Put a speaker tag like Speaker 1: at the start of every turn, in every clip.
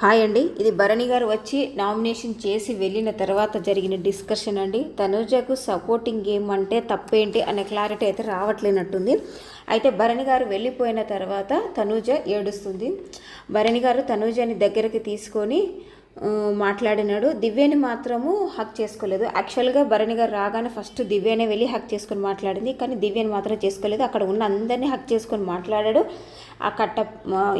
Speaker 1: Hi అండి. ఇది భరణి గారు వచ్చి నామినేషన్ చేసి వెళ్ళిన తర్వాత జరిగిన డిస్కషన్ అండి. తనుజకు సపోర్టింగ్ గేమ్ అంటే తప్పేంటి అనే క్లారిటీ అయితే రావట్లేనట్టుంది. అయితే భరణి గారు వెళ్ళిపోయిన తర్వాత తనూజ ఏడుస్తుంది. భరణి గారు తనూజని దగ్గరికి తీసుకొని మాట్లాడినాడు. దివ్యని మాత్రము హక్ చేసుకోలేదు. యాక్చువల్గా భరణి గారు రాగానే ఫస్ట్ దివ్యనే వెళ్ళి హక్ చేసుకొని మాట్లాడింది. కానీ దివ్యని మాత్రం చేసుకోలేదు. అక్కడ ఉన్న అందరినీ హక్ చేసుకొని మాట్లాడాడు. ఆ కట్టప్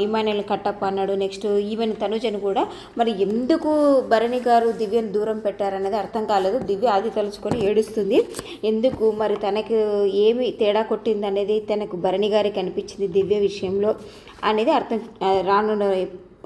Speaker 1: ఇమానుయల్ కట్టప్ అన్నాడు. నెక్స్ట్ ఈవెన్ తనుజను కూడా. మరి ఎందుకు భరణి గారు దివ్యను దూరం పెట్టారనేది అర్థం కాలేదు. దివ్య అది తలుచుకొని ఏడుస్తుంది. ఎందుకు మరి తనకు ఏమి తేడా కొట్టింది అనేది తనకు భరణి గారికి అనిపించింది దివ్య విషయంలో అనేది అర్థం రానున్న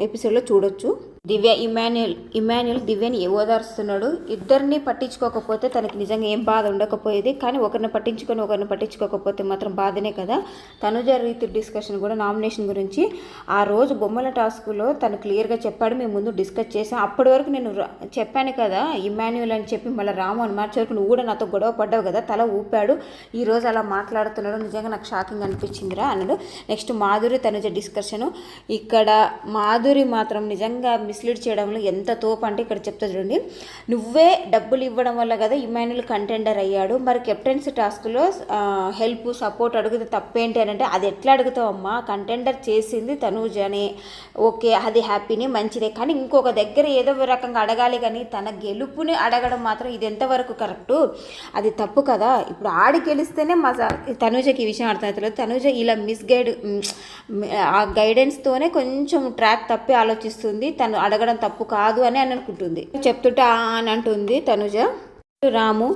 Speaker 1: ఎపిసోడ్లో చూడొచ్చు. దివ్య ఇమాన్యుల్ ఇమాన్యుల్ దివ్యని ఓదారుస్తున్నాడు. ఇద్దరిని పట్టించుకోకపోతే తనకి నిజంగా ఏం బాధ ఉండకపోయేది. కానీ ఒకరిని పట్టించుకొని ఒకరిని పట్టించుకోకపోతే మాత్రం బాధనే కదా. తనుజ రీతి డిస్కషన్ కూడా నామినేషన్ గురించి. ఆ రోజు బొమ్మల టాస్క్లో తను క్లియర్గా చెప్పాడు. మేము ముందు డిస్కస్ చేసాం అప్పటి వరకు నేను రా- చెప్పాను కదా ఇమాన్యుల్ అని చెప్పి మళ్ళీ రాము అని మార్చే వరకు నువ్వు కూడా నాతో గొడవ పడ్డావు కదా. తల ఊపాడు. ఈ రోజు అలా మాట్లాడుతున్నాడు. నిజంగా నాకు షాకింగ్ అనిపించిందిరా అన్నాడు. Next Madhuri Tanuja discussion. ఇక్కడ మాధురి మాత్రం నిజంగా మిస్లీడ్ చేయడంలో ఎంత తోపు అంటే ఇక్కడ చెప్తా చూడండి. నువ్వే డబ్బులు ఇవ్వడం వల్ల కదా ఇమాన్యుల్ కంటెండర్ అయ్యాడు. మరి కెప్టెన్సీ టాస్క్లో హెల్ప్ సపోర్ట్ అడిగితే తప్పేంటి అని అంటే అది ఎట్లా అడుగుతావు అమ్మా కంటెండర్ చేసింది తనూజనే. ఓకే అది హ్యాపీని మంచిదే. కానీ ఇంకొక దగ్గర ఏదో ఒక రకంగా అడగాలి కానీ తన గెలుపుని అడగడం మాత్రం ఇది ఎంతవరకు కరెక్టు? అది తప్పు కదా. ఇప్పుడు ఆడి గెలిస్తేనే మా తనూజకి ఈ విషయం అర్థమవుతలేదు. తనూజ ఇలా మిస్గైడ్ ఆ గైడెన్స్తోనే కొంచెం ట్రాక్ తప్పి ఆలోచిస్తుంది. తను అడగడం తప్పు కాదు అని అని అనుకుంటుంది. చెప్తుంటే "ఆ" అని అంటుంది తనుజ. రాము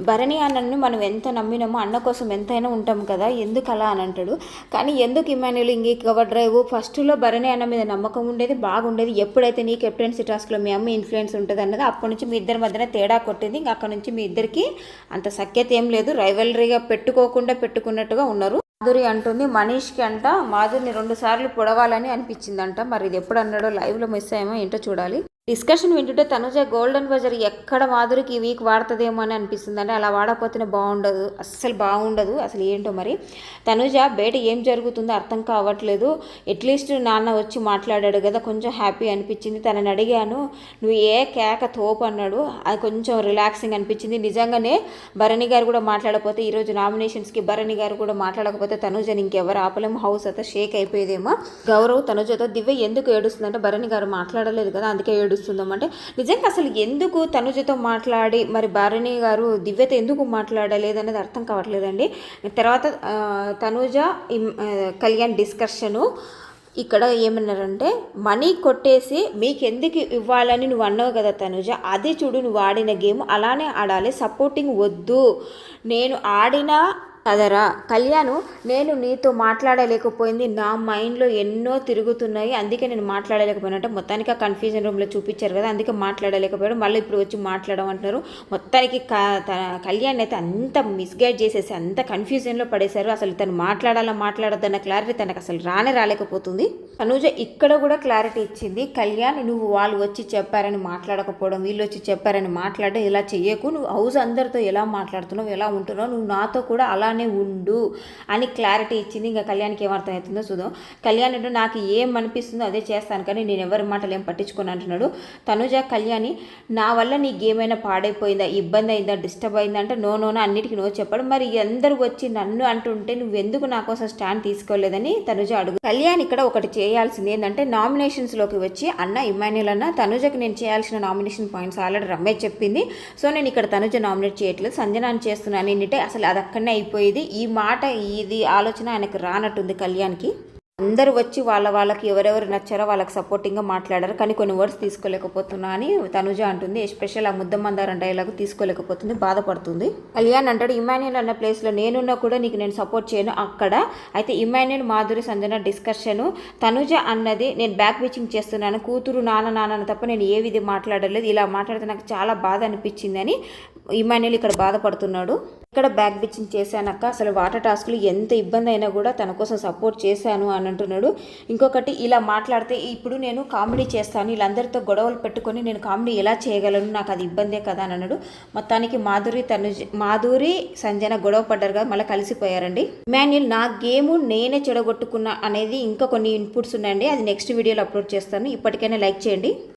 Speaker 1: భరణి అన్నను మనం ఎంత నమ్మినామో అన్న కోసం ఎంతైనా ఉంటాం కదా ఎందుకు అలా అని అంటాడు. కానీ ఎందుకు ఇమాన్యుల్ ఇంక కవర్ డ్రైవ్ ఫస్ట్లో భరణి అన్న మీద నమ్మకం ఉండేది బాగుండేది. ఎప్పుడైతే నీ కెప్టెన్సీ టాస్క్లో మీ అమ్మ ఇన్ఫ్లుయెన్స్ ఉంటుంది అన్నది అప్పటి నుంచి మీ ఇద్దరి మధ్యన తేడా కొట్టింది. ఇంకా అక్కడ నుంచి మీ ఇద్దరికి అంత సఖ్యత ఏం లేదు. రైవలరీగా పెట్టుకోకుండా పెట్టుకున్నట్టుగా ఉన్నారు. మాధురి అంటుంది మనీష్కి అంట మాధురిని రెండు సార్లు పొడవాలని అనిపించిందంట. మరి ఇది ఎప్పుడు అన్నాడో లైవ్లో మిస్ అయ్యామో ఏంటో చూడాలి. డిస్కషన్ వింటుంటే తనుజ గోల్డెన్ బజర్ ఎక్కడ మాధురికి ఈ వీక్ వాడుతుందేమో అని అనిపిస్తుంది. అంటే అలా వాడకపోతేనే బాగుండదు. అస్సలు బాగుండదు. అసలు ఏంటో మరి? తనుజ బయట ఏం జరుగుతుందో అర్థం కావట్లేదు. అట్లీస్ట్ నాన్న వచ్చి మాట్లాడాడు కదా కొంచెం హ్యాపీ అనిపించింది. తనని అడిగాను నువ్వు ఏ కేక తోపు అన్నాడు. అది కొంచెం రిలాక్సింగ్ అనిపించింది. నిజంగానే భరణి గారు కూడా మాట్లాడకపోతే ఈరోజు నామినేషన్స్కి భరణి గారు కూడా మాట్లాడకపోతే తనుజని ఇంకెవరు ఆపలేము హౌస్ అంతా షేక్ అయిపోయేదేమో? గౌరవ్ తనుజతో దివ్య ఎందుకు ఏడుస్తుందంటే భరణి గారు మాట్లాడలేదు కదా. అందుకే ఏడు ఏడుస్తుందాం అంటే నిజంగా అసలు ఎందుకు తనుజతో మాట్లాడి మరి భారణి గారు దివ్యతో ఎందుకు మాట్లాడలేదు అనేది అర్థం కావట్లేదండి. తర్వాత తనుజ కళ్యాణ్ డిస్కషను ఇక్కడ ఏమన్నారంటే మనీ కొట్టేసి మీకు ఎందుకు ఇవ్వాలని నువ్వు అన్నావు కదా తనుజ అది చూడు నువ్వు ఆడిన గేమ్ అలానే ఆడాలి సపోర్టింగ్ వద్దు. నేను ఆడిన కదరా. కళ్యాణ్ నేను నీతో మాట్లాడలేకపోయింది. నా మైండ్లో ఎన్నో తిరుగుతున్నాయి. అందుకే నేను మాట్లాడలేకపోయినట్టు మొత్తానికి ఆ కన్ఫ్యూజన్ రూమ్లో చూపించారు కదా అందుకే మాట్లాడలేకపోయాడు. మళ్ళీ ఇప్పుడు వచ్చి మాట్లాడమంటున్నారు. మొత్తానికి క- కళ్యాణ్ అయితే అంత మిస్గైడ్ చేసేసి అంత కన్ఫ్యూజన్లో పడేశారు. అసలు తను మాట్లాడాలా మాట్లాడద్దన్న క్లారిటీ తనకు అసలు రానే రాలేకపోతుంది. తనుజ ఇక్కడ కూడా క్లారిటీ ఇచ్చింది కళ్యాణ్ నువ్వు వాళ్ళు వచ్చి చెప్పారని మాట్లాడకపోవడం వీళ్ళు వచ్చి చెప్పారని మాట్లాడడం ఇలా చెయ్యకు నువ్వు హౌస్ అందరితో ఎలా మాట్లాడుతున్నావు ఎలా ఉంటున్నావు నువ్వు నాతో కూడా అలానే ఉండు అని క్లారిటీ ఇచ్చింది. ఇంకా కళ్యాణ్కి ఏమర్థం అవుతుందో చూద్దాం. కళ్యాణ్ అంటే నాకు ఏం అనిపిస్తుందో అదే చేస్తాను కానీ నేను ఎవరి మాటలు ఏం పట్టించుకొని అంటున్నాడు. తనుజ కళ్యాణి నా వల్ల నీకు ఏమైనా పాడైపోయిందా ఇబ్బంది అయిందా డిస్టర్బ్ అయిందా అంటే నో నోనో అన్నిటికీ నో చెప్పాడు. మరి అందరూ వచ్చి నన్ను అంటుంటే నువ్వు ఎందుకు నా కోసం స్టాండ్ తీసుకోలేదని తనుజ అడుగు కళ్యాణ్ ఇక్కడ ఒకటి చే చేయాల్సింది ఏంటంటే నామినేషన్స్లోకి వచ్చి అన్న ఇమాన్యుల్ అన్న తనుజకి నేను చేయాల్సిన నామినేషన్ పాయింట్స్ ఆల్రెడీ రమేష్ చెప్పింది. సో నేను ఇక్కడ తనుజ నామినేట్ చేయట్లేదు. సంజనాన్ని చేస్తున్నాను ఏంటంటే అసలు అది అక్కడనే అయిపోయేది. ఈ మాట ఇది ఆలోచన ఆయనకు రానట్టుంది కళ్యాణ్కి. అందరూ వచ్చి వాళ్ళ వాళ్ళకి ఎవరెవరు నచ్చారో వాళ్ళకి సపోర్టింగ్గా మాట్లాడారు. కానీ కొన్ని వర్డ్స్ తీసుకోలేకపోతున్నా అని తనుజ అంటుంది. ఎస్పెషల్ ఆ ముద్దమందారం డైలాగ్ తీసుకోలేకపోతుంది బాధపడుతుంది. కళ్యాణ్ అంటాడు ఇమాన్యుల్ అన్న ప్లేస్లో నేనున్నా కూడా నీకు నేను సపోర్ట్ చేయను అక్కడ. అయితే ఇమాన్యుల్ మాధురి సంజన డిస్కషను తనుజ అన్నది నేను బ్యాక్ బిచింగ్ చేస్తున్నాను. కూతురు నాన్న నాన్న తప్ప నేను ఏ విధి మాట్లాడలేదు. ఇలా మాట్లాడితే నాకు చాలా బాధ అనిపించిందని ఇమాన్యుల్ ఇక్కడ బాధపడుతున్నాడు. ఇక్కడ బ్యాక్ బిచ్చింగ్ చేశానక్క? అసలు వాటర్ టాస్క్లు ఎంత ఇబ్బంది అయినా కూడా తన కోసం సపోర్ట్ చేశాను అని అంటున్నాడు. ఇంకొకటి ఇలా మాట్లాడితే ఇప్పుడు నేను కామెడీ చేస్తాను. వీళ్ళందరితో గొడవలు పెట్టుకొని నేను కామెడీ ఎలా చేయగలను? నాకు అది ఇబ్బందే కదా అని అన్నాడు. మొత్తానికి మాధురి తను మాధురి సంజన గొడవ పడ్డారు కదా మళ్ళీ కలిసిపోయారండి. మాన్యుల్ నా గేమ్ నేనే చెడగొట్టుకున్నా అనేది ఇంకా కొన్ని ఇన్పుట్స్ ఉన్నాయండి. అది నెక్స్ట్ వీడియోలో అప్లోడ్ చేస్తాను. ఇప్పటికైనా లైక్ చేయండి.